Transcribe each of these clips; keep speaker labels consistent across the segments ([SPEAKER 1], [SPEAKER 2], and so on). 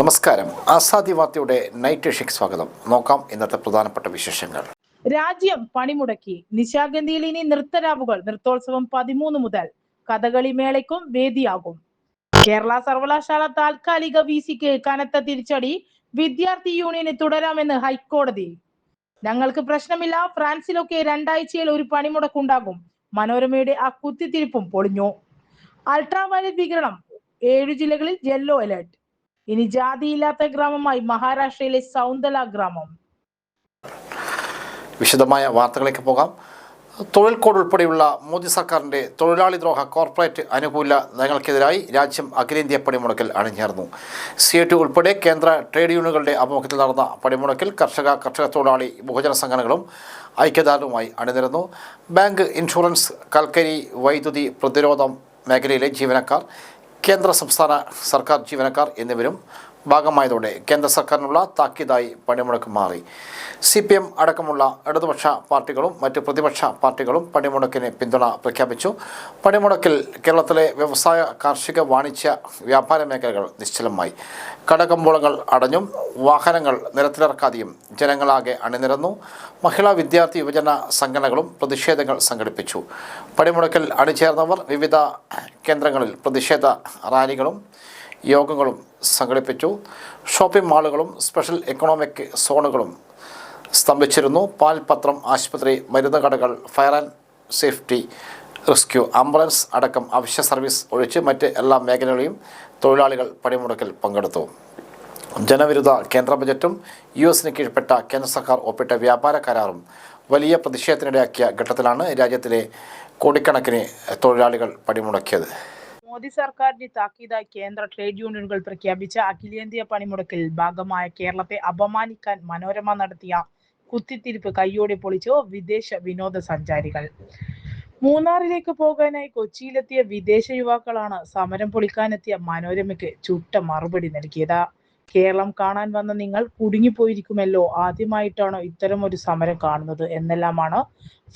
[SPEAKER 1] നമസ്കാരം ആസാദി വാർത്തയുടെ night Schick സ്വാഗതം നോക്കാം ഇന്നത്തെ പ്രധാനപ്പെട്ട വിശേഷങ്ങൾ
[SPEAKER 2] രാജ്യം പണിമുടക്കി നിശാഗന്ധിയിൽ ഇനി നൃത്തരാവുകൾ നൃത്തോത്സവം പതിമൂന്ന് മുതൽ കഥകളി മേളയ്ക്കും വേദിയാകും കേരള സർവകലാശാല താൽക്കാലിക വി സിക്ക് കനത്ത തിരിച്ചടി വിദ്യാർത്ഥി യൂണിയന് തുടരാമെന്ന് ഹൈക്കോടതി ഞങ്ങൾക്ക് പ്രശ്നമില്ല ഫ്രാൻസിലൊക്കെ രണ്ടാഴ്ചയിൽ ഒരു പണിമുടക്കുണ്ടാകും മനോരമയുടെ ആ കുത്തിത്തിരിപ്പും പൊളിഞ്ഞു അൾട്രാവയലറ്റ് വികരണം ഏഴു ജില്ലകളിൽ യെല്ലോ അലേർട്ട് ഇനി ജാതിയില്ലാത്ത ഗ്രാമമായി മഹാരാഷ്ട്രയിലെ സൗന്ദല ഗ്രാമം
[SPEAKER 1] വിശദമായ വാർത്തകളിലേക്ക് പോകാം തൊഴിൽ കോഡ് ഉൾപ്പെടെയുള്ള മോദി സർക്കാരിൻ്റെ തൊഴിലാളി ദ്രോഹ കോർപ്പറേറ്റ് അനുകൂല നയങ്ങൾക്കെതിരായി രാജ്യം അഖിലേന്ത്യാ പണിമുടക്കിൽ അണിഞ്ഞേർന്നു സി എ ടി ഉൾപ്പെടെ കേന്ദ്ര ട്രേഡ് യൂണിയനുകളുടെ അഭിമുഖത്തിൽ നടന്ന പണിമുടക്കിൽ കർഷക കർഷക തൊഴിലാളി ബഹുജന സംഘടനകളും ഐക്യദാർഢ്യവുമായി അണിനിരന്നു ബാങ്ക് ഇൻഷുറൻസ് കൽക്കരി വൈദ്യുതി പ്രതിരോധം മേഖലയിലെ ജീവനക്കാർ കേന്ദ്ര സംസ്ഥാന സർക്കാർ ജീവനക്കാർ എന്നിവരും ഭാഗമായതോടെ കേന്ദ്ര സർക്കാരിനുള്ള താക്കീതായി പണിമുടക്ക് മാറി സി പി എം അടക്കമുള്ള ഇടതുപക്ഷ പാർട്ടികളും മറ്റ് പ്രതിപക്ഷ പാർട്ടികളും പണിമുടക്കിന് പിന്തുണ പ്രഖ്യാപിച്ചു പണിമുടക്കിൽ കേരളത്തിലെ വ്യവസായ കാർഷിക വാണിജ്യ വ്യാപാര മേഖലകൾ നിശ്ചലമായി കടകമ്പോളങ്ങൾ അടഞ്ഞും വാഹനങ്ങൾ നിരത്തിലിറക്കാതെയും ജനങ്ങളാകെ അണിനിരന്നു മഹിളാ വിദ്യാർത്ഥി യുവജന സംഘടനകളും പ്രതിഷേധങ്ങൾ സംഘടിപ്പിച്ചു പണിമുടക്കിൽ അണിചേർന്നവർ വിവിധ കേന്ദ്രങ്ങളിൽ പ്രതിഷേധ റാലികളും യോഗങ്ങളും സംഘടിപ്പിച്ചു ഷോപ്പിംഗ് മാളുകളും സ്പെഷ്യൽ എക്കണോമിക് സോണുകളും സ്തംഭിച്ചിരുന്നു പാൽപത്രം ആശുപത്രി മരുന്ന് കടകൾ fire and safety rescue ambulance അടക്കം അവശ്യ സർവീസ് ഒഴിച്ച് മറ്റ് എല്ലാ മേഖലകളെയും തൊഴിലാളികൾ പണിമുടക്കിൽ പങ്കെടുത്തു ജനവിരുദ്ധ കേന്ദ്ര ബജറ്റും യു എസിന് കീഴ്പ്പെട്ട കേന്ദ്ര സർക്കാർ ഒപ്പിട്ട വ്യാപാര കരാറും വലിയ പ്രതിഷേധത്തിനിടയാക്കിയ ഘട്ടത്തിലാണ് രാജ്യത്തിലെ കോടിക്കണക്കിന് തൊഴിലാളികൾ പണിമുടക്കിയത്
[SPEAKER 2] മോദി സർക്കാരിന്റെ താക്കീതായി കേന്ദ്ര ട്രേഡ് യൂണിയനുകൾ പ്രഖ്യാപിച്ച അഖിലേന്ത്യാ പണിമുടക്കിൽ ഭാഗമായ കേരളത്തെ അപമാനിക്കാൻ മനോരമ നടത്തിയ കുത്തിത്തിരിപ്പ് കയ്യോടെ പൊളിച്ചു വിദേശ വിനോദസഞ്ചാരികൾ മൂന്നാറിലേക്ക് പോകാനായി കൊച്ചിയിലെത്തിയ വിദേശ യുവാക്കളാണ് സമരം പൊളിക്കാനെത്തിയ മനോരമയ്ക്ക് ചുട്ട മറുപടി നൽകിയത് കേരളം കാണാൻ വന്ന നിങ്ങൾ കുടുങ്ങിപ്പോയിരിക്കുമല്ലോ ആദ്യമായിട്ടാണോ ഇത്തരം ഒരു സമരം കാണുന്നത് എന്നെല്ലാമാണ്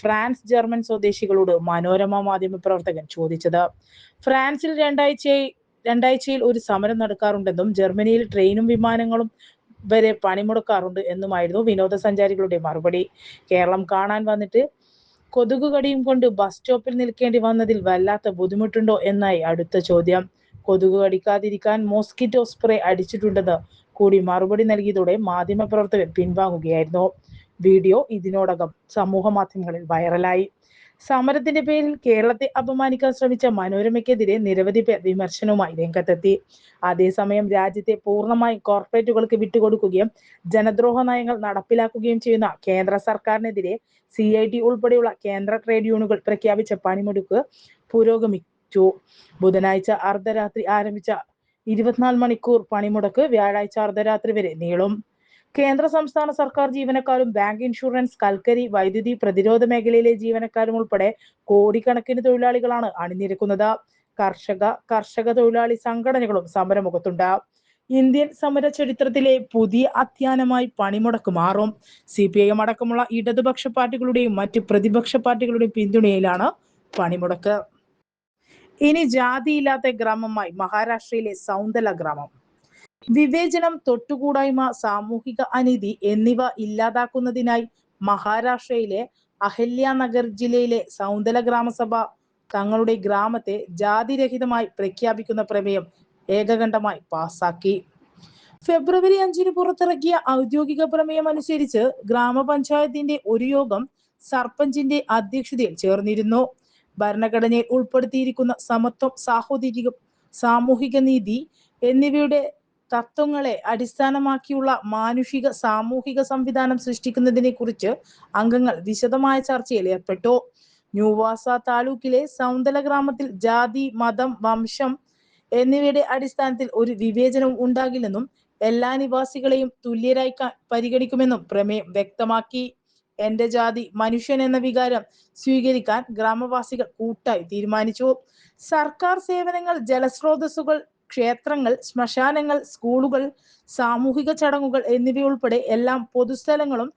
[SPEAKER 2] ഫ്രാൻസ് ജർമ്മൻ സ്വദേശികളോട് മനോരമ മാധ്യമ പ്രവർത്തകൻ ചോദിച്ചത് ഫ്രാൻസിൽ രണ്ടാഴ്ചയായി രണ്ടാഴ്ചയിൽ ഒരു സമരം നടക്കാറുണ്ടെന്നും ജർമ്മനിയിൽ ട്രെയിനും വിമാനങ്ങളും വരെ പണിമുടക്കാറുണ്ട് എന്നുമായിരുന്നു വിനോദസഞ്ചാരികളുടെ മറുപടി കേരളം കാണാൻ വന്നിട്ട് കൊതുകുകടിയും കൊണ്ട് ബസ് സ്റ്റോപ്പിൽ നിൽക്കേണ്ടി വന്നതിൽ വല്ലാത്ത ബുദ്ധിമുട്ടുണ്ടോ എന്നായി അടുത്ത ചോദ്യം കൊതുക് കടിക്കാതിരിക്കാൻ മോസ്കിറ്റോ സ്പ്രേ അടിച്ചിട്ടുണ്ടെന്ന് കൂടി മറുപടി നൽകിയതോടെ മാധ്യമപ്രവർത്തകർ പിൻവാങ്ങുകയായിരുന്നു വീഡിയോ ഇതിനോടകം സമൂഹ മാധ്യമങ്ങളിൽ വൈറലായി സമരത്തിന്റെ പേരിൽ കേരളത്തെ അപമാനിക്കാൻ ശ്രമിച്ച മനോരമയ്ക്കെതിരെ നിരവധി പേർ വിമർശനവുമായി രംഗത്തെത്തി അതേസമയം രാജ്യത്തെ പൂർണ്ണമായും കോർപ്പറേറ്റുകൾക്ക് വിട്ടുകൊടുക്കുകയും ജനദ്രോഹ നയങ്ങൾ നടപ്പിലാക്കുകയും ചെയ്യുന്ന കേന്ദ്ര സർക്കാരിനെതിരെ സി ഐ ടി ഉൾപ്പെടെയുള്ള കേന്ദ്ര ട്രേഡ് യൂണിയനുകൾ പ്രഖ്യാപിച്ച പണിമുടക്ക് പുരോഗമി അറിയിച്ചു ബുധനാഴ്ച അർദ്ധരാത്രി ആരംഭിച്ച ഇരുപത്തിനാല് മണിക്കൂർ പണിമുടക്ക് വ്യാഴാഴ്ച അർദ്ധരാത്രി വരെ നീളും കേന്ദ്ര സംസ്ഥാന സർക്കാർ ജീവനക്കാരും ബാങ്ക് ഇൻഷുറൻസ് കൽക്കരി വൈദ്യുതി പ്രതിരോധ മേഖലയിലെ ജീവനക്കാരും ഉൾപ്പെടെ കോടിക്കണക്കിന് തൊഴിലാളികളാണ് അണിനിരക്കുന്നത് കർഷക കർഷക തൊഴിലാളി സംഘടനകളും സമരമുഖത്തുണ്ട് ഇന്ത്യൻ സമര ചരിത്രത്തിലെ പുതിയ അധ്യയനമായി പണിമുടക്ക് മാറും സി പി ഐ എം അടക്കമുള്ള ഇടതുപക്ഷ പാർട്ടികളുടെയും മറ്റ് പ്രതിപക്ഷ പാർട്ടികളുടെയും പിന്തുണയിലാണ് പണിമുടക്ക് ഇനി ജാതിയില്ലാത്ത ഗ്രാമമായി മഹാരാഷ്ട്രയിലെ സൗന്ദല ഗ്രാമം വിവേചനം തൊട്ടുകൂടായ്മ സാമൂഹിക അനീതി എന്നിവ ഇല്ലാതാക്കുന്നതിനായി മഹാരാഷ്ട്രയിലെ അഹല്യ നഗർ ജില്ലയിലെ സൗന്ദല ഗ്രാമസഭ തങ്ങളുടെ ഗ്രാമത്തെ ജാതിരഹിതമായി പ്രഖ്യാപിക്കുന്ന പ്രമേയം ഏകകണ്ഠമായി പാസാക്കി ഫെബ്രുവരി അഞ്ചിന് പുറത്തിറക്കിയ ഔദ്യോഗിക പ്രമേയം അനുസരിച്ച് ഗ്രാമപഞ്ചായത്തിന്റെ ഒരു യോഗം സർപഞ്ചിന്റെ അധ്യക്ഷതയിൽ ചേർന്നിരുന്നു ഭരണഘടനയിൽ ഉൾപ്പെടുത്തിയിരിക്കുന്ന സമത്വം സാഹോദര്യം സാമൂഹിക നീതി എന്നിവയുടെ തത്വങ്ങളെ അടിസ്ഥാനമാക്കിയുള്ള മാനുഷിക സാമൂഹിക സംവിധാനം സൃഷ്ടിക്കുന്നതിനെ കുറിച്ച് അംഗങ്ങൾ വിശദമായ ചർച്ചയിൽ ഏർപ്പെട്ടു ന്യൂവാസ താലൂക്കിലെ സൗന്ദല ഗ്രാമത്തിൽ ജാതി മതം വംശം എന്നിവയുടെ അടിസ്ഥാനത്തിൽ ഒരു വിവേചനവും ഉണ്ടാകില്ലെന്നും എല്ലാ നിവാസികളെയും തുല്യരായി പരിഗണിക്കുമെന്നും പ്രമേയം വ്യക്തമാക്കി എന്റെ ജാതി മനുഷ്യൻ എന്ന വികാരം സ്വീകരിക്കാൻ ഗ്രാമവാസികൾ കൂട്ടായി തീരുമാനിച്ചു സർക്കാർ സേവനങ്ങൾ ജലസ്രോതസ്സുകൾ ക്ഷേത്രങ്ങൾ ശ്മശാനങ്ങൾ സ്കൂളുകൾ സാമൂഹിക ചടങ്ങുകൾ എന്നിവയുൾപ്പെടെ എല്ലാം പൊതുസ്ഥലങ്ങളും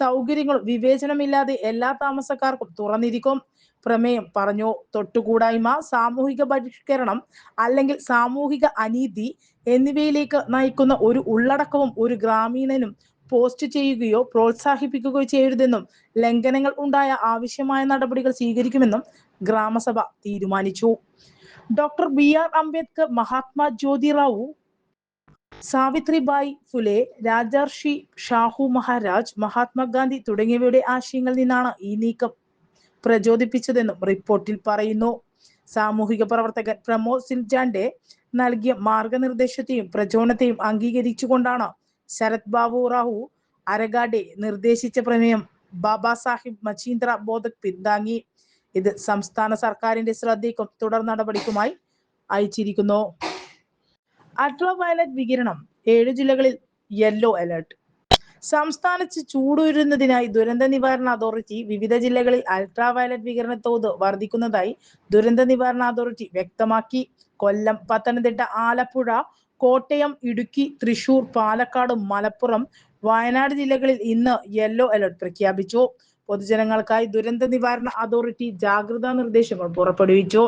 [SPEAKER 2] സൗകര്യങ്ങളും വിവേചനമില്ലാതെ എല്ലാ താമസക്കാർക്കും തുറന്നിരിക്കും പ്രമേയം പറഞ്ഞു തൊട്ടുകൂടായ്മ സാമൂഹിക പരിഷ്കരണം അല്ലെങ്കിൽ സാമൂഹിക അനീതി എന്നിവയിലേക്ക് നയിക്കുന്ന ഒരു ഉള്ളടക്കവും ഒരു ഗ്രാമീണനും പോസ്റ്റ് ചെയ്യുകയോ പ്രോത്സാഹിപ്പിക്കുകയോ ചെയ്യരുതെന്നും ലംഘനങ്ങൾ ഉണ്ടായ ആവശ്യമായ നടപടികൾ സ്വീകരിക്കുമെന്നും ഗ്രാമസഭ തീരുമാനിച്ചു doctor B R Ambedkar Mahatma Rao Savitribai Phule Rajarshi Shahu Maharaj Mahatma Gandhi തുടങ്ങിയവരുടെ ആശയങ്ങളിൽ നിന്നാണ് ഈ നീക്കം പ്രചോദിപ്പിച്ചതെന്നും റിപ്പോർട്ടിൽ പറയുന്നു സാമൂഹിക പ്രവർത്തകൻ പ്രമോദ് സിൽജാന്റെ നൽകിയ മാർഗനിർദ്ദേശത്തെയും പ്രചോദനത്തെയും അംഗീകരിച്ചുകൊണ്ടാണ് ശരത് ബാബു റാവു അരഗാഡെ നിർദ്ദേശിച്ച പ്രമേയം ബാബാ സാഹിബ് മജീന്ദ്ര ബോധക് പിന്താങ്ങി ഇത് സംസ്ഥാന സർക്കാരിന്റെ ശ്രദ്ധയ്ക്കും തുടർ നടപടിക്കുമായി അയച്ചിരിക്കുന്നു അൾട്രാ വയലറ്റ് വികിരണം ഏഴ് ജില്ലകളിൽ യെല്ലോ അലർട്ട് സംസ്ഥാനത്ത് ചൂടുയരുന്നതിനായി ദുരന്ത നിവാരണ അതോറിറ്റി വിവിധ ജില്ലകളിൽ അൾട്രാ വയലറ്റ് വികിരണ തോത് വർദ്ധിക്കുന്നതായി ദുരന്ത നിവാരണ അതോറിറ്റി വ്യക്തമാക്കി കൊല്ലം പത്തനംതിട്ട ആലപ്പുഴ കോട്ടയം ഇടുക്കി തൃശൂർ പാലക്കാട് മലപ്പുറം വയനാട് ജില്ലകളിൽ ഇന്ന് യെല്ലോ അലർട്ട് പ്രഖ്യാപിച്ചു പൊതുജനങ്ങൾക്കായി ദുരന്ത നിവാരണ അതോറിറ്റി ജാഗ്രതാ നിർദ്ദേശങ്ങൾ പുറപ്പെടുവിച്ചു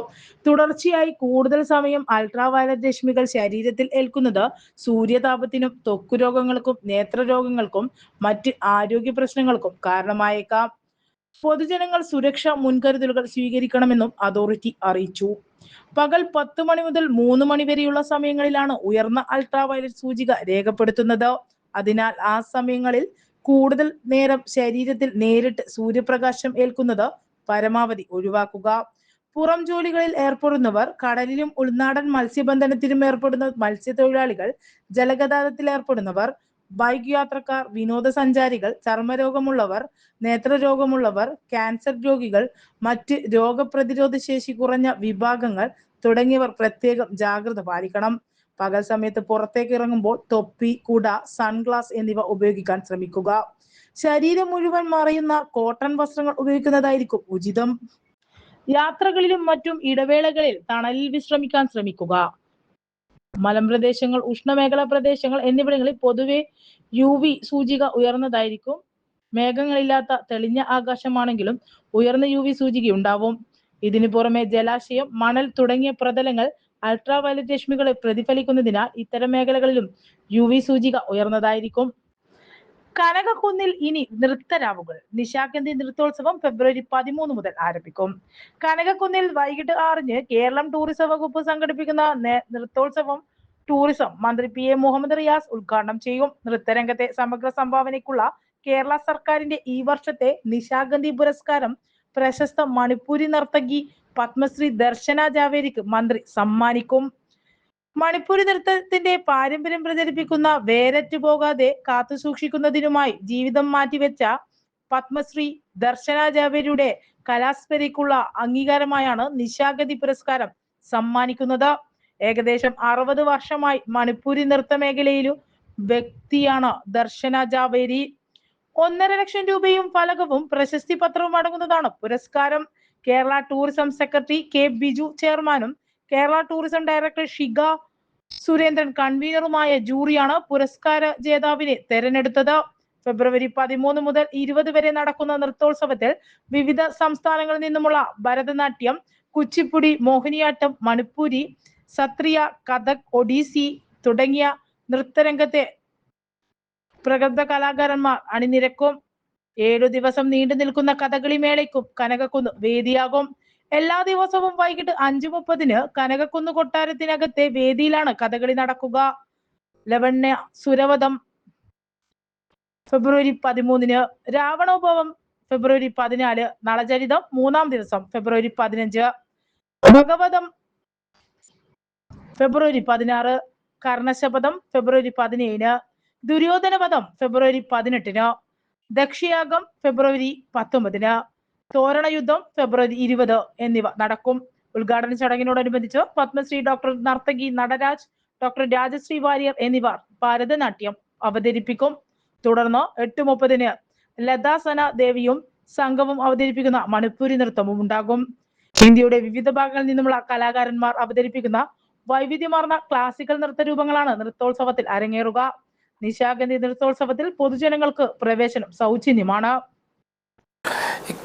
[SPEAKER 2] തുടർച്ചയായി കൂടുതൽ സമയം അൾട്രാവയലറ്റ് രശ്മികൾ ശരീരത്തിൽ ഏൽക്കുന്നത് സൂര്യതാപത്തിനും ത്വക്കുരോഗങ്ങൾക്കും നേത്രരോഗങ്ങൾക്കും മറ്റ് ആരോഗ്യ പ്രശ്നങ്ങൾക്കും കാരണമായേക്കാം പൊതുജനങ്ങൾ സുരക്ഷാ മുൻകരുതലുകൾ സ്വീകരിക്കണമെന്നും അതോറിറ്റി അറിയിച്ചു പകൽ പത്ത് മണി മുതൽ മൂന്ന് മണി വരെയുള്ള സമയങ്ങളിലാണ് ഉയർന്ന അൾട്രാവയലറ്റ് സൂചിക രേഖപ്പെടുത്തുന്നത് അതിനാൽ ആ സമയങ്ങളിൽ കൂടുതൽ നേരം ശരീരത്തിൽ നേരിട്ട് സൂര്യപ്രകാശം ഏൽക്കുന്നത് പരമാവധി ഒഴിവാക്കുക പുറം ജോലികളിൽ ഏർപ്പെടുന്നവർ കടലിലും ഉൾനാടൻ മത്സ്യബന്ധനത്തിലും ഏർപ്പെടുന്ന മത്സ്യത്തൊഴിലാളികൾ ജലഗതാഗതത്തിൽ ഏർപ്പെടുന്നവർ ബൈക്ക് യാത്രക്കാർ വിനോദസഞ്ചാരികൾ ചർമ്മരോഗമുള്ളവർ നേത്രരോഗമുള്ളവർ ക്യാൻസർ രോഗികൾ മറ്റ് രോഗപ്രതിരോധ ശേഷി കുറഞ്ഞ വിഭാഗങ്ങൾ തുടങ്ങിയവർ പ്രത്യേകം ജാഗ്രത പാലിക്കണം പകൽ സമയത്ത് പുറത്തേക്ക് ഇറങ്ങുമ്പോൾ തൊപ്പി കുട സൺഗ്ലാസ് എന്നിവ ഉപയോഗിക്കാൻ ശ്രമിക്കുക ശരീരം മുഴുവൻ മറയുന്ന കോട്ടൺ വസ്ത്രങ്ങൾ ഉപയോഗിക്കുന്നതായിരിക്കും ഉചിതം യാത്രകളിലും മറ്റും ഇടവേളകളിൽ തണലിൽ വിശ്രമിക്കാൻ ശ്രമിക്കുക മലമ്പ്രദേശങ്ങൾ ഉഷ്ണമേഖലാ പ്രദേശങ്ങൾ എന്നിവിടങ്ങളിൽ പൊതുവെ യു വി സൂചിക ഉയർന്നതായിരിക്കും മേഘങ്ങളില്ലാത്ത തെളിഞ്ഞ ആകാശമാണെങ്കിലും ഉയർന്ന യു വി സൂചിക ഉണ്ടാവും ഇതിനു പുറമെ ജലാശയം മണൽ തുടങ്ങിയ പ്രതലങ്ങൾ അൾട്രാവയലറ്റ് രശ്മികളെ പ്രതിഫലിക്കുന്നതിനാൽ ഇത്തരം മേഖലകളിലും യു വി സൂചിക ഉയർന്നതായിരിക്കും കനകക്കുന്നിൽ ഇനി നൃത്തരാവുകൾ നിശാഗന്ധി നൃത്തോത്സവം ഫെബ്രുവരി പതിമൂന്ന് മുതൽ ആരംഭിക്കും കനകക്കുന്നിൽ വൈകിട്ട് ആറിന് കേരളം ടൂറിസം വകുപ്പ് സംഘടിപ്പിക്കുന്ന നൃത്തോത്സവം ടൂറിസം മന്ത്രി പി എ മുഹമ്മദ് റിയാസ് ഉദ്ഘാടനം ചെയ്യും നൃത്തരംഗത്തെ സമഗ്ര സംഭാവനയ്ക്കുള്ള കേരള സർക്കാരിന്റെ ഈ വർഷത്തെ നിശാഗന്ധി പുരസ്കാരം പ്രശസ്ത മണിപ്പൂരി നർത്തകി പത്മശ്രീ ദർശന ജാവേരിക്ക് മന്ത്രി സമ്മാനിക്കും മണിപ്പൂരി നൃത്തത്തിന്റെ പാരമ്പര്യം പ്രചരിപ്പിക്കുന്ന വേരറ്റ് പോകാതെ സൂക്ഷിക്കുന്നതിനുമായി ജീവിതം മാറ്റിവെച്ച പത്മശ്രീ ദർശന ജാവേരിയുടെ കലാസ്പരിക്കുള്ള അംഗീകാരമായാണ് നിശാഗതി പുരസ്കാരം സമ്മാനിക്കുന്നത് ഏകദേശം അറുപത് വർഷമായി മണിപ്പൂരി നൃത്ത മേഖലയിലും വ്യക്തിയാണ് ദർശന ജാവേരി ഒന്നര ലക്ഷം രൂപയും ഫലകവും പ്രശസ്തി പത്രവും അടങ്ങുന്നതാണ് പുരസ്കാരം Kerala tourism secretary K Biju ചെയർമാനും കേരള ടൂറിസം ഡയറക്ടർ ഷിഗ സുരേന്ദ്രൻ കൺവീനറുമായ ജൂറിയാണ് പുരസ്കാര ജേതാവിനെ തെരഞ്ഞെടുത്തത് ഫെബ്രുവരി പതിമൂന്ന് മുതൽ ഇരുപത് വരെ നടക്കുന്ന നൃത്തോത്സവത്തിൽ വിവിധ സംസ്ഥാനങ്ങളിൽ നിന്നുമുള്ള ഭരതനാട്യം കുച്ചിപ്പുടി മോഹിനിയാട്ടം മണിപ്പൂരി സത്രിയ കഥക് ഒഡീസി തുടങ്ങിയ നൃത്തരംഗത്തെ പ്രഗത്ഭ കലാകാരന്മാർ അണിനിരക്കും ഏഴു ദിവസം നീണ്ടു നിൽക്കുന്ന കഥകളി മേളയ്ക്കും കനകക്കുന്ന് വേദിയാകും എല്ലാ ദിവസവും വൈകിട്ട് അഞ്ചു മുപ്പതിന് കനകക്കുന്ന് കൊട്ടാരത്തിനകത്തെ വേദിയിലാണ് കഥകളി നടക്കുക ലവണ്യ സുരവധം ഫെബ്രുവരി പതിമൂന്നിന് രാവണോപവം ഫെബ്രുവരി പതിനാല് നളചരിതം മൂന്നാം ദിവസം ഫെബ്രുവരി പതിനഞ്ച് ഭഗവതം ഫെബ്രുവരി പതിനാറ് കർണശപഥം ഫെബ്രുവരി പതിനേഴിന് ദുര്യോധനവധം ഫെബ്രുവരി പതിനെട്ടിന് ദക്ഷിയാഗം ഫെബ്രുവരി പത്തൊമ്പതിന് തോരണ യുദ്ധം ഫെബ്രുവരി ഇരുപത് എന്നിവ നടക്കും ഉദ്ഘാടന ചടങ്ങിനോടനുബന്ധിച്ച് പത്മശ്രീ ഡോക്ടർ നർത്തകി നടരാജ് ഡോക്ടർ രാജശ്രീ വാര്യർ എന്നിവർ ഭാരതനാട്യം അവതരിപ്പിക്കും തുടർന്ന് എട്ട് മുപ്പതിന് ലതാസന ദേവിയും സംഘവും അവതരിപ്പിക്കുന്ന മണിപ്പൂരി നൃത്തവും ഉണ്ടാകും ഇന്ത്യയുടെ വിവിധ ഭാഗങ്ങളിൽ നിന്നുമുള്ള കലാകാരന്മാർ അവതരിപ്പിക്കുന്ന വൈവിധ്യമാർന്ന ക്ലാസിക്കൽ നൃത്ത രൂപങ്ങളാണ് നൃത്തോത്സവത്തിൽ അരങ്ങേറുക നിശാഗന്ധി നൃത്തോത്സവത്തിൽ പൊതുജനങ്ങൾക്ക് പ്രവേശനം സൗജന്യമാണ്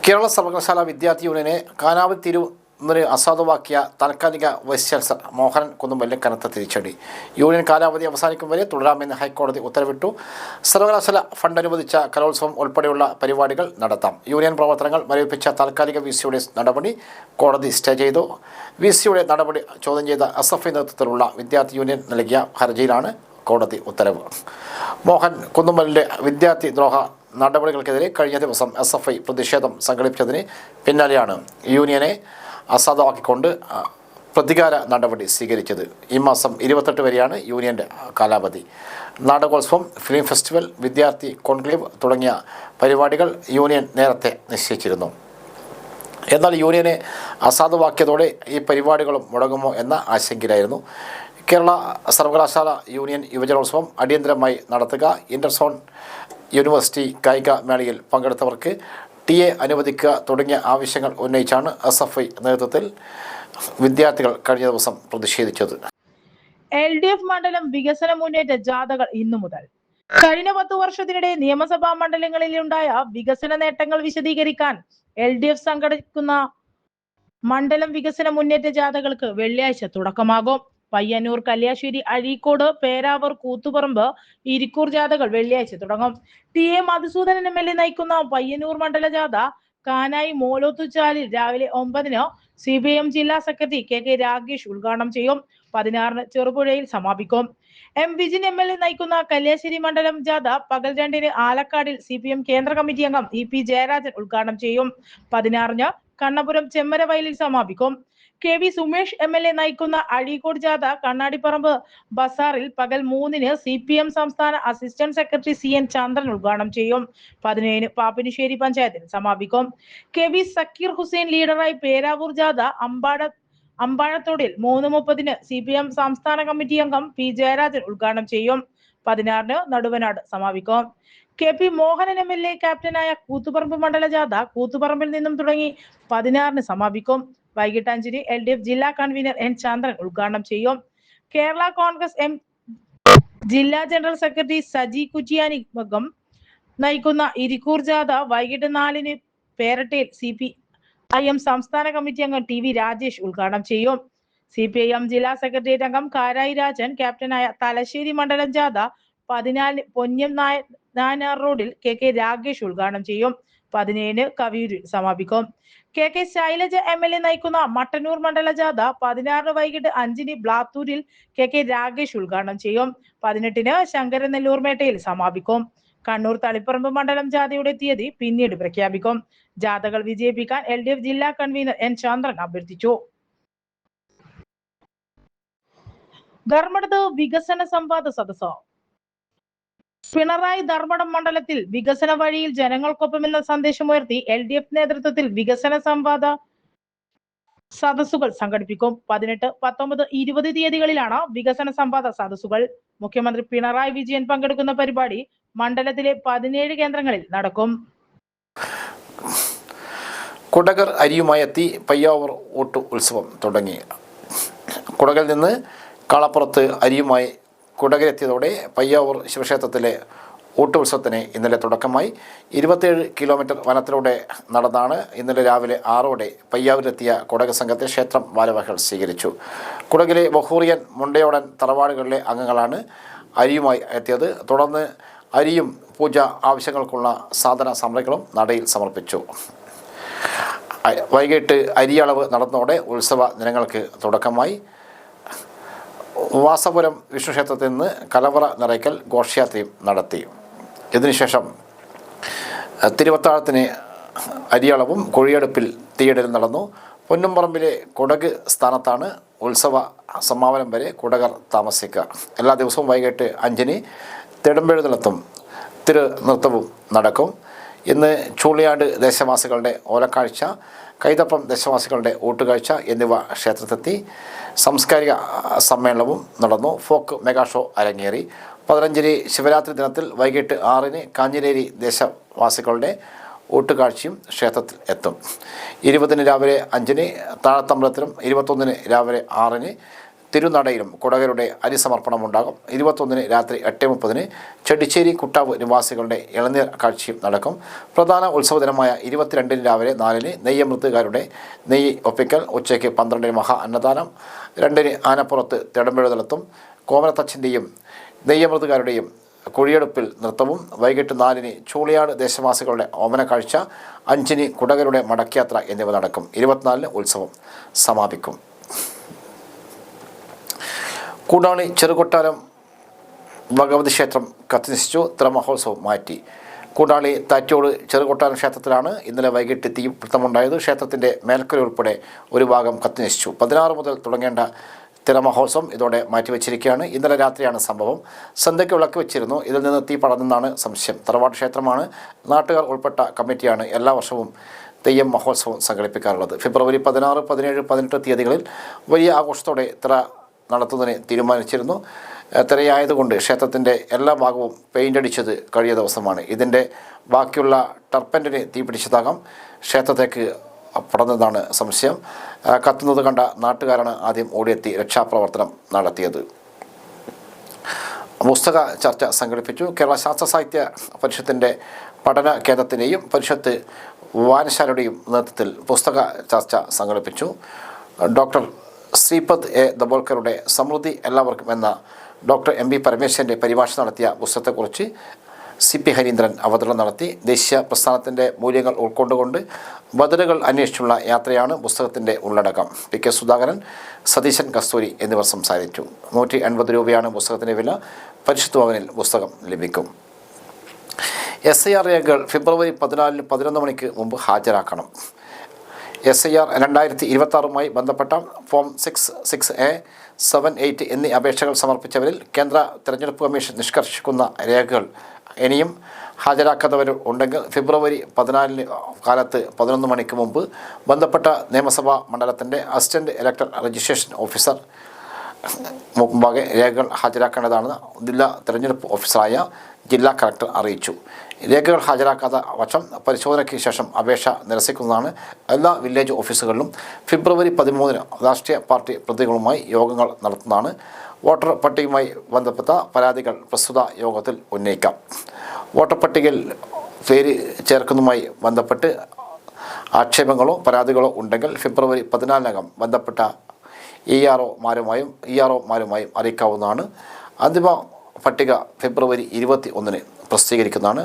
[SPEAKER 1] കേരള സർവകലാശാല വിദ്യാർത്ഥി യൂണിയനെ കാനാവ് തിരുവനന്തപുരം അസാധുവാക്കിയ താൽക്കാലിക വൈസ് ചാൻസലർ മോഹൻ കുന്നുമ്പലിന് കനത്ത തിരിച്ചടി യൂണിയൻ കാലാവധി അവസാനിക്കും വരെ തുടരാമെന്ന് ഹൈക്കോടതി ഉത്തരവിട്ടു സർവകലാശാല ഫണ്ട് അനുവദിച്ച കലോത്സവം ഉൾപ്പെടെയുള്ള പരിപാടികൾ നടത്താം യൂണിയൻ പ്രവർത്തനങ്ങൾ മരവിപ്പിച്ച താൽക്കാലിക വി സിയുടെ നടപടി കോടതി സ്റ്റേ ചെയ്തു വി സിയുടെ നടപടി ചോദ്യം ചെയ്ത അസഫി നേതൃത്വത്തിലുള്ള വിദ്യാർത്ഥി യൂണിയൻ നൽകിയ ഹർജിയിലാണ് കോടതി ഉത്തരവ് മോഹൻ കുന്നുമലിൻ്റെ വിദ്യാർത്ഥി ദ്രോഹ നടപടികൾക്കെതിരെ കഴിഞ്ഞ ദിവസം എസ് എഫ് ഐ പ്രതിഷേധം സംഘടിപ്പിച്ചതിന് പിന്നാലെയാണ് യൂണിയനെ അസാധുവാക്കിക്കൊണ്ട് പ്രതികാര നടപടി സ്വീകരിച്ചത് ഈ മാസം ഇരുപത്തെട്ട് വരെയാണ് യൂണിയൻ്റെ കാലാവധി നാടകോത്സവം ഫിലിം ഫെസ്റ്റിവൽ വിദ്യാർത്ഥി കോൺക്ലേവ് തുടങ്ങിയ പരിപാടികൾ യൂണിയൻ നേരത്തെ നിശ്ചയിച്ചിരുന്നു എന്നാൽ യൂണിയനെ അസാധുവാക്കിയതോടെ ഈ പരിപാടികളും മുടങ്ങുമോ എന്ന ആശങ്കയിലായിരുന്നു കേരള സർവകലാശാല യൂണിയൻ യുവജനോത്സവം അടിയന്തരമായി നടത്തുക ഇൻ്റർസോൺ യൂണിവേഴ്സിറ്റി കായിക മേളയിൽ പങ്കെടുത്തവർക്ക് ടി എ അനുവദിക്കുക തുടങ്ങിയ ആവശ്യങ്ങൾ ഉന്നയിച്ചാണ് എസ് എഫ് ഐ നേതൃത്വത്തിൽ വിദ്യാർത്ഥികൾ കഴിഞ്ഞ ദിവസം പ്രതിഷേധിച്ചത്
[SPEAKER 2] എൽ ഡി എഫ് മണ്ഡലം വികസന മുന്നേറ്റ ജാഥകൾ ഇന്നു മുതൽ കഴിഞ്ഞ പത്തു വർഷത്തിനിടെ നിയമസഭാ മണ്ഡലങ്ങളിൽ ഉണ്ടായ വികസന നേട്ടങ്ങൾ വിശദീകരിക്കാൻ എൽ ഡി എഫ് സംഘടിക്കുന്ന മണ്ഡലം വികസന മുന്നേറ്റ ജാഥകൾക്ക് വെള്ളിയാഴ്ച തുടക്കമാകും പയ്യന്നൂർ കല്യാശ്ശേരി അഴീക്കോട് പേരാവർ കൂത്തുപറമ്പ് ഇരിക്കൂർ ജാഥകൾ വെള്ളിയാഴ്ച തുടങ്ങും T A Madhusoodanan M L A നയിക്കുന്ന പയ്യന്നൂർ മണ്ഡല ജാഥ കാനായി മോലോത്തുചാലിൽ രാവിലെ ഒമ്പതിന് സി പി എം ജില്ലാ സെക്രട്ടറി കെ കെ രാഗേഷ് ഉദ്ഘാടനം ചെയ്യും പതിനാറിന് ചെറുപുഴയിൽ സമാപിക്കും M Vijin M L A നയിക്കുന്ന കല്യാശ്ശേരി മണ്ഡലം ജാഥ പകൽ രണ്ടിന് ആലക്കാടിൽ സി പി എം കേന്ദ്ര കമ്മിറ്റി അംഗം ഇ പി ജയരാജൻ ഉദ്ഘാടനം ചെയ്യും പതിനാറിന് കണ്ണപുരം ചെമ്മരവയലിൽ സമാപിക്കും K V Sumesh M L A നയിക്കുന്ന അഴീക്കോട് ജാഥ കണ്ണാടിപ്പറമ്പ് ബസാറിൽ പകൽ മൂന്നിന് സി പി എം സംസ്ഥാന assistant secretary C N Chandran ഉദ്ഘാടനം ചെയ്യും പതിനേഴിന് പാപ്പിനിശ്ശേരി പഞ്ചായത്തിൽ സമാപിക്കും കെ വി സക്കീർ ഹുസൈൻ ലീഡറായി പേരാവൂർ ജാഥ അമ്പാട അമ്പാഴത്തോടിൽ മൂന്ന് മുപ്പതിന് സി പി എം സംസ്ഥാന കമ്മിറ്റി അംഗം പി ജയരാജൻ ഉദ്ഘാടനം ചെയ്യും പതിനാറിന് നടുവനാട് സമാപിക്കും K P Mohanan M L A ക്യാപ്റ്റനായ കൂത്തുപറമ്പ് മണ്ഡല ജാഥ കൂത്തുപറമ്പിൽ നിന്നും തുടങ്ങി പതിനാറിന് സമാപിക്കും വൈകിട്ട് അഞ്ചിന് എൽ ഡി എഫ് ജില്ലാ കൺവീനർ എൻ ചന്ദ്രൻ ഉദ്ഘാടനം ചെയ്യും കേരള കോൺഗ്രസ് എം ജില്ലാ ജനറൽ സെക്രട്ടറി സജി കുറ്റിയാനി മുഖം നയിക്കുന്ന ഇരിക്കൂർ ജാഥ വൈകിട്ട് നാലിന് പേരട്ടയിൽ സി പി ഐ എം സംസ്ഥാന കമ്മിറ്റി അംഗം ടി വി രാജേഷ് ഉദ്ഘാടനം ചെയ്യും സി പി ഐ എം ജില്ലാ സെക്രട്ടേറിയറ്റ് അംഗം കാരായി രാജൻ ക്യാപ്റ്റനായ തലശ്ശേരി മണ്ഡലം ജാഥ പതിനാലിന് പൊന്നം നായ നാനാർ റോഡിൽ കെ കെ രാഗേഷ് ഉദ്ഘാടനം ചെയ്യും പതിനേഴിന് കവിയൂരിൽ സമാപിക്കും K K Shailaja M L A നയിക്കുന്ന മട്ടന്നൂർ മണ്ഡല ജാഥ പതിനാറിന് വൈകിട്ട് അഞ്ചിന് ബ്ലാത്തൂരിൽ കെ കെ രാഗേഷ് ഉദ്ഘാടനം ചെയ്യും പതിനെട്ടിന് ശങ്കരനെല്ലൂർ മേട്ടയിൽ സമാപിക്കും കണ്ണൂർ തളിപ്പറമ്പ് മണ്ഡലം ജാഥയുടെ തീയതി പിന്നീട് പ്രഖ്യാപിക്കും ജാഥകൾ വിജയിപ്പിക്കാൻ എൽ ജില്ലാ കൺവീനർ എൻ ചന്ദ്രൻ അഭ്യർത്ഥിച്ചു ധർമ്മടത്ത് വികസന സംവാദ സദസ്സോ പിണറായി ധർമ്മടം മണ്ഡലത്തിൽ വികസന വഴിയിൽ ജനങ്ങൾക്കൊപ്പം എന്ന സന്ദേശമുയർത്തി എൽ ഡി എഫ് നേതൃത്വത്തിൽ വികസന സംവാദ സദസ്സുകൾ സംഘടിപ്പിക്കും പതിനെട്ട് പത്തൊമ്പത് ഇരുപത് തീയതികളിലാണ് വികസന സംവാദ സദസ്സുകൾ മുഖ്യമന്ത്രി പിണറായി വിജയൻ പങ്കെടുക്കുന്ന പരിപാടി മണ്ഡലത്തിലെ പതിനേഴ് കേന്ദ്രങ്ങളിൽ നടക്കും
[SPEAKER 1] കുടകർ അരിയുമായി എത്തി പയ്യാവൂർ ഓട്ടു ഉത്സവം തുടങ്ങി കുടകിൽ നിന്ന് കളപ്പുറത്ത് അരിയുമായി കുടകിലെത്തിയതോടെ പയ്യാവൂർ ശിവക്ഷേത്രത്തിലെ ഊട്ടുത്സവത്തിന് ഇന്നലെ തുടക്കമായി ഇരുപത്തേഴ് കിലോമീറ്റർ വനത്തിലൂടെ നടന്നാണ് ഇന്നലെ രാവിലെ ആറോടെ പയ്യാവൂരിലെത്തിയ കുടക സംഘത്തെ ക്ഷേത്രം വാലവഹൾ സ്വീകരിച്ചു കുടകിലെ ബഹൂറിയൻ മുണ്ടയോടൻ തറവാടുകളിലെ അംഗങ്ങളാണ് അരിയുമായി എത്തിയത് തുടർന്ന് അരിയും പൂജ ആവശ്യങ്ങൾക്കുള്ള സാധന സാമഗ്രികളും നടയിൽ സമർപ്പിച്ചു വൈകിട്ട് അരിയളവ് നടന്നതോടെ ഉത്സവ ദിനങ്ങൾക്ക് തുടക്കമായി വാസപുരം വിഷ്ണുക്ഷേത്രത്തിൽ നിന്ന് കലവറ നിറയ്ക്കൽ ഘോഷയാത്രയും നടത്തി ഇതിനുശേഷം തിരുവത്താഴത്തിന് അരിയളവും കുഴിയെടുപ്പിൽ തീയിടൽ നടന്നു പൊന്നുംപറമ്പിലെ കുടക് സ്ഥാനത്താണ് ഉത്സവ സമാപനം വരെ കുടകർ താമസിക്കുക എല്ലാ ദിവസവും വൈകിട്ട് അഞ്ചിന് തിടമ്പെഴുന്നള്ളത്തും തിരു നൃത്തവും നടക്കും ഇന്ന് ചൂളിയാട് ദേശവാസികളുടെ ഓലക്കാഴ്ച കൈതപ്പം ദേശവാസികളുടെ ഊട്ടുകാഴ്ച എന്നിവ ക്ഷേത്രത്തെത്തി സാംസ്കാരിക സമ്മേളനവും നടന്നു ഫോക്ക് മെഗാ ഷോ അരങ്ങേറി പതിനഞ്ചിന് ശിവരാത്രി ദിനത്തിൽ വൈകിട്ട് ആറിന് കാഞ്ഞിലേരി ദേശവാസികളുടെ ഊട്ടുകാഴ്ചയും ക്ഷേത്രത്തിൽ എത്തും ഇരുപതിന് രാവിലെ അഞ്ചിന് താഴത്തമ്പലത്തിലും ഇരുപത്തൊന്നിന് രാവിലെ ആറിന് തിരുനടയിലും കുടകരുടെ അനുസമർപ്പണമുണ്ടാകും ഇരുപത്തൊന്നിന് രാത്രി എട്ട് മുപ്പതിന് ചെടിച്ചേരി കുട്ടാവ് നിവാസികളുടെ ഇളനീർ കാഴ്ചയും നടക്കും പ്രധാന ഉത്സവ ദിനമായ ഇരുപത്തിരണ്ടിന് രാവിലെ നാലിന് നെയ്യമൃത്തുകാരുടെ നെയ്യ് ഒപ്പിക്കൽ ഉച്ചയ്ക്ക് പന്ത്രണ്ടിന് മഹാ അന്നദാനം രണ്ടിന് ആനപ്പുറത്ത് തിടമ്പെഴുതലത്തും കോമലത്തച്ഛൻ്റെയും നെയ്യമൃത്തുകാരുടെയും കുഴിയെടുപ്പിൽ നൃത്തവും വൈകിട്ട് നാലിന് ചൂളിയാട് ദേശവാസികളുടെ ഓമനക്കാഴ്ച അഞ്ചിന് കുടകരുടെ മടക്കയാത്ര എന്നിവ നടക്കും ഇരുപത്തിനാലിന് ഉത്സവം സമാപിക്കും കൂടാണി ചെറുകൊട്ടാരം ഭഗവതി ക്ഷേത്രം കത്തിനശിച്ചു തിരമഹോത്സവം മാറ്റി കൂടാളി താറ്റോട് ചെറുകൊട്ടാരം ക്ഷേത്രത്തിലാണ് ഇന്നലെ വൈകിട്ട് തീ പിടുത്തമുണ്ടായത് ക്ഷേത്രത്തിൻ്റെ മേൽക്കര ഉൾപ്പെടെ ഒരു ഭാഗം കത്തിനശിച്ചു പതിനാറ് മുതൽ തുടങ്ങേണ്ട തിരമഹോത്സവം ഇതോടെ മാറ്റിവെച്ചിരിക്കുകയാണ് ഇന്നലെ രാത്രിയാണ് സംഭവം സന്ധ്യയ്ക്ക് വിളക്ക് വെച്ചിരുന്നു ഇതിൽ നിന്ന് തീ പടർന്നെന്നാണ് സംശയം തറവാട് ക്ഷേത്രമാണ് നാട്ടുകാർ ഉൾപ്പെട്ട കമ്മിറ്റിയാണ് എല്ലാ വർഷവും തെയ്യം മഹോത്സവം സംഘടിപ്പിക്കാറുള്ളത് ഫെബ്രുവരി പതിനാറ് പതിനേഴ് പതിനെട്ട് തീയതികളിൽ വലിയ ആഘോഷത്തോടെ തിറ നടത്തുന്നതിന് തീരുമാനിച്ചിരുന്നു തിരയായതുകൊണ്ട് ക്ഷേത്രത്തിൻ്റെ എല്ലാ ഭാഗവും പെയിൻ്റ് അടിച്ചത് കഴിഞ്ഞ ദിവസമാണ് ഇതിൻ്റെ ബാക്കിയുള്ള ടർപ്പൻറ്റിന് തീപിടിച്ചതാകാം ക്ഷേത്രത്തേക്ക് പടർന്നതാണ് സംശയം കത്തുന്നത് കണ്ട നാട്ടുകാരാണ് ആദ്യം ഓടിയെത്തി രക്ഷാപ്രവർത്തനം നടത്തിയത് പുസ്തക ചർച്ച സംഘടിപ്പിച്ചു കേരള ശാസ്ത്ര സാഹിത്യ പരിഷത്തിൻ്റെ പഠന കേന്ദ്രത്തിൻ്റെയും പരിഷത്ത് വായനശാലയുടെയും നേതൃത്വത്തിൽ പുസ്തക ചർച്ച സംഘടിപ്പിച്ചു ഡോക്ടർ ശ്രീപദ് എ ദബോൾക്കറുടെ സമൃദ്ധി എല്ലാവർക്കും എന്ന ഡോക്ടർ എം ബി പരമേശ്വരൻ്റെ പരിഭാഷ നടത്തിയ പുസ്തകത്തെക്കുറിച്ച് സി പി ഹരീന്ദ്രൻ അവതരണം നടത്തി ദേശീയ പ്രസ്ഥാനത്തിൻ്റെ മൂല്യങ്ങൾ ഉൾക്കൊണ്ടുകൊണ്ട് ബദലുകൾ അന്വേഷിച്ചുള്ള യാത്രയാണ് പുസ്തകത്തിൻ്റെ ഉള്ളടക്കം പി കെ സുധാകരൻ സതീശൻ കസ്തൂരി എന്നിവർ സംസാരിച്ചു നൂറ്റി എൺപത് രൂപയാണ് പുസ്തകത്തിൻ്റെ വില പരിശുദ്ധ ഭവനിൽ പുസ്തകം ലഭിക്കും എസ് ഐ ആർ രേഖകൾ ഫെബ്രുവരി പതിനാലിന് പതിനൊന്ന് മണിക്ക് മുമ്പ് ഹാജരാക്കണം എസ് ഐ ആർ രണ്ടായിരത്തി ഇരുപത്താറുമായി ബന്ധപ്പെട്ട form six six A seven eight എന്നീ അപേക്ഷകൾ സമർപ്പിച്ചവരിൽ കേന്ദ്ര തിരഞ്ഞെടുപ്പ് കമ്മീഷൻ നിഷ്കർഷിക്കുന്ന രേഖകൾ ഇനിയും ഹാജരാക്കാത്തവർ ഉണ്ടെങ്കിൽ ഫെബ്രുവരി പതിനാലിന് കാലത്ത് പതിനൊന്ന് മണിക്ക് മുമ്പ് ബന്ധപ്പെട്ട നിയമസഭാ മണ്ഡലത്തിൻ്റെ അസിസ്റ്റൻ്റ് ഇലക്ടർ രജിസ്ട്രേഷൻ ഓഫീസർ മുമ്പാകെ രേഖകൾ ഹാജരാക്കേണ്ടതാണെന്ന് ജില്ലാ തിരഞ്ഞെടുപ്പ് ഓഫീസറായ ജില്ലാ കളക്ടർ അറിയിച്ചു രേഖകൾ ഹാജരാക്കാത്ത പക്ഷം പരിശോധനയ്ക്ക് ശേഷം അപേക്ഷ നിരസിക്കുന്നതാണ് എല്ലാ വില്ലേജ് ഓഫീസുകളിലും ഫെബ്രുവരി പതിമൂന്നിന് രാഷ്ട്രീയ പാർട്ടി പ്രതികളുമായി യോഗങ്ങൾ നടത്തുന്നതാണ് വോട്ടർ പട്ടികയുമായി ബന്ധപ്പെട്ട പരാതികൾ പ്രസ്തുത യോഗത്തിൽ ഉന്നയിക്കാം വോട്ടർ പട്ടികയിൽ പേര് ചേർക്കുന്നതുമായി ബന്ധപ്പെട്ട് ആക്ഷേപങ്ങളോ പരാതികളോ ഉണ്ടെങ്കിൽ ഫെബ്രുവരി പതിനാലിനകം ബന്ധപ്പെട്ട ഇ ആർ ഒമാരുമായും ഇ ആർ ഒമാരുമായും അറിയിക്കാവുന്നതാണ് അന്തിമ പട്ടിക ഫെബ്രുവരി ഇരുപത്തി ഒന്നിന് പ്രസിദ്ധീകരിക്കുന്നതാണ്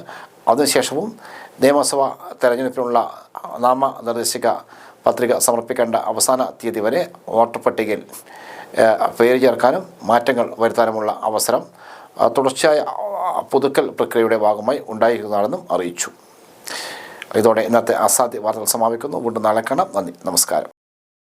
[SPEAKER 1] അതിനുശേഷവും നിയമസഭാ തെരഞ്ഞെടുപ്പിനുള്ള നാമനിർദ്ദേശിക പത്രിക സമർപ്പിക്കേണ്ട അവസാന തീയതി വരെ വോട്ടർ പട്ടികയിൽ പേര് ചേർക്കാനും മാറ്റങ്ങൾ വരുത്താനുമുള്ള അവസരം തുടർച്ചയായ പുതുക്കൽ പ്രക്രിയയുടെ ഭാഗമായി ഉണ്ടായിരുന്നതാണെന്നും അറിയിച്ചു ഇതോടെ ഇന്നത്തെ അസാധ്യ വാർത്തകൾ സമാപിക്കുന്നു വീണ്ടും നാളെ കാണാം നന്ദി നമസ്കാരം